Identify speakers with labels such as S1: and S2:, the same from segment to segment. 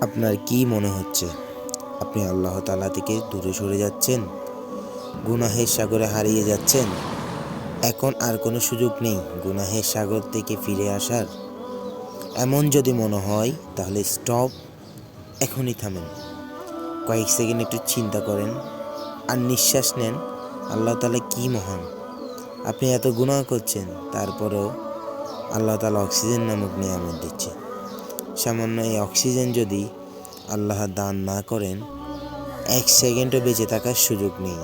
S1: আপনার কি মনে হচ্ছে? আপনি আল্লাহ তালা থেকে দূরে সরে যাচ্ছেন? গুনাহের সাগরে হারিয়ে যাচ্ছেন? এখন আর কোনো সুযোগ নেই গুনাহের সাগর থেকে ফিরে আসার। এমন যদি মনে হয়, তাহলে স্টপ এখনই থামেন। কয়েক সেকেন্ড একটু চিন্তা করেন আর নিঃশ্বাস নেন, আল্লাহ তালা কি মহান? আপনি এত গুনাহ করছেন, তারপরেও আল্লাহ তালা অক্সিজেন নামক নিয়ামত দিচ্ছে। সামান্য এই অক্সিজেন যদি আল্লাহ দান না করেন, এক সেকেন্ডও বেঁচে থাকার সুযোগ নেই।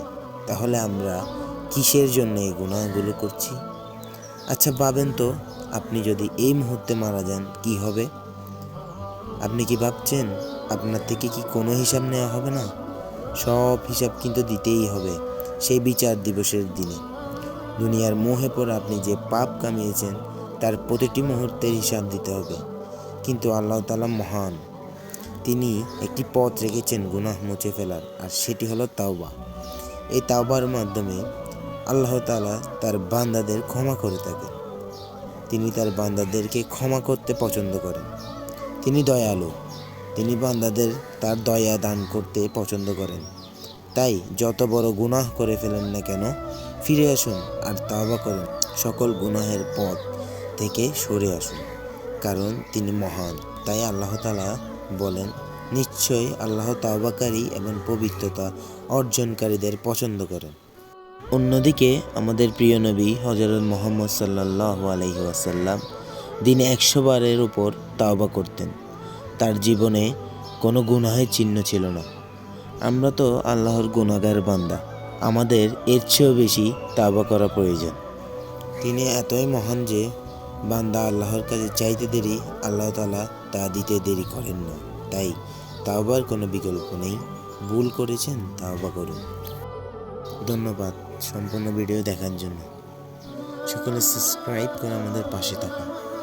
S1: তাহলে আমরা কিসের জন্য এই গুণাগুলো করছি? আচ্ছা ভাবেন তো, আপনি যদি এই মুহূর্তে মারা যান, কি হবে? আপনি কি ভাবছেন, আপনার থেকে কি কোনো হিসাব নেওয়া হবে না? সব হিসাব কিন্তু দিতেই হবে সেই বিচার দিবসের দিনে। দুনিয়ার মোহে পড়ে আপনি যে পাপ কামিয়েছেন, তার প্রতিটি মুহূর্তের হিসাব দিতে হবে। কিন্তু আল্লাহ তালা মহান। তিনি একটি পথ রেখেছেন গুনাহ মুছে ফেলার, আর সেটি হলো তাওবা। এই তাওবার মাধ্যমে আল্লাহ তালা তার বান্দাদের ক্ষমা করে থাকেন। তিনি তার বান্দাদেরকে ক্ষমা করতে পছন্দ করেন। তিনি দয়ালু। তিনি বান্দাদের তার দয়া দান করতে পছন্দ করেন। তাই যত বড় গুনাহ করে ফেলেন না কেন, ফিরে আসুন আর তাওবা করেন। সকল গুনাহের পথ থেকে সরে আসুন। কারণ তিনি মহান। তাই আল্লাহ তালা বলেন, নিশ্চয়ই আল্লাহ তাওবাকারী এবং পবিত্রতা অর্জনকারীদের পছন্দ করেন। অন্যদিকে আমাদের প্রিয় নবী হজরত মোহাম্মদ সাল্লাহ আলহি ওয়াসাল্লাম দিনে একশো বারের উপর তাওবা করতেন। তার জীবনে কোনো গুনাহের চিহ্ন ছিল না। আমরা তো আল্লাহর গুনাগার বান্দা। আমাদের এর চেয়েও বেশি তাওবা করা প্রয়োজন। তিনি এতই মহান যে বান্দা আল্লাহর কাছে চাইতে দেরি, আল্লাহ তালা তা দিতে দেরি করেন না। তাই তাওবার কোনো বিকল্প নেই। ভুল করেছেন, তাওবা করুন। ধন্যবাদ সম্পূর্ণ ভিডিও দেখার জন্য। সকলে সাবস্ক্রাইব করে আমাদের পাশে থাকুন।